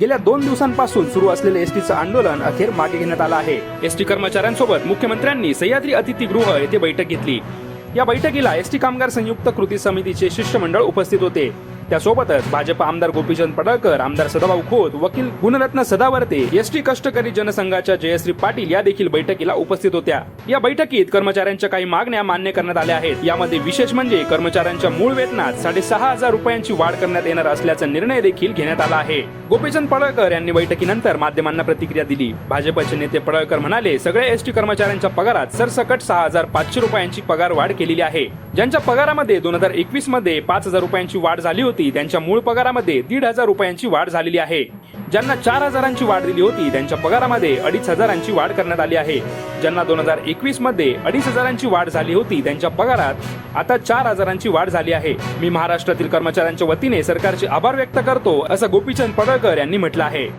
गेल्या दोन दिवसांपासून सुरू असलेले एसटीचं आंदोलन अखेर मागे घेण्यात आलं आहे. एसटी कर्मचाऱ्यांसोबत मुख्यमंत्र्यांनी सह्याद्री अतिथीगृह येथे बैठक घेतली. या बैठकीला एसटी कामगार संयुक्त कृती समितीचे शिष्टमंडळ उपस्थित होते. त्यासोबतच भाजप आमदार गोपीचंद पडळकर आमदार सदाभाऊ खोत वकील गुणरत्न सदावर्ते एसटी कष्टकरी जनसंघाच्या जयश्री पाटील या देखील बैठकीला उपस्थित होत्या. या बैठकीत कर्मचाऱ्यांच्या काही मागण्या मान्य करण्यात आल्या आहेत. यामध्ये विशेष म्हणजे कर्मचाऱ्यांच्या मूळ वेतनात साडेसहा हजार रुपयांची वाढ करण्यात येणार असल्याचा निर्णय देखील घेण्यात आला आहे. गोपीचंद पडळकर यांनी बैठकीनंतर माध्यमांना प्रतिक्रिया दिली. भाजपचे नेते पडळकर म्हणाले सगळ्या एसटी कर्मचाऱ्यांच्या पगारात सरसकट सहा हजार पाचशे रुपयांची पगार वाढ केलेली आहे. ज्यांच्या पगारामध्ये दोन हजार एकवीसमध्ये पाच हजार रुपयांची वाढ झाली होती त्यांच्या मूळ पगारामध्ये दीड हजार रुपयांची वाढ झालेली आहे. ज्यांना चार हजारांची वाढ दिली होती त्यांच्या पगारामध्ये अडीच हजारांची वाढ करण्यात आली आहे. ज्यांना दोन हजार एकवीसमध्ये अडीच हजारांची वाढ झाली होती त्यांच्या पगारात आता चार हजारांची वाढ झाली आहे. मी महाराष्ट्रातील कर्मचाऱ्यांच्या वतीने सरकारचे आभार व्यक्त करतो असं गोपीचंद पडळकर यांनी म्हटलं आहे.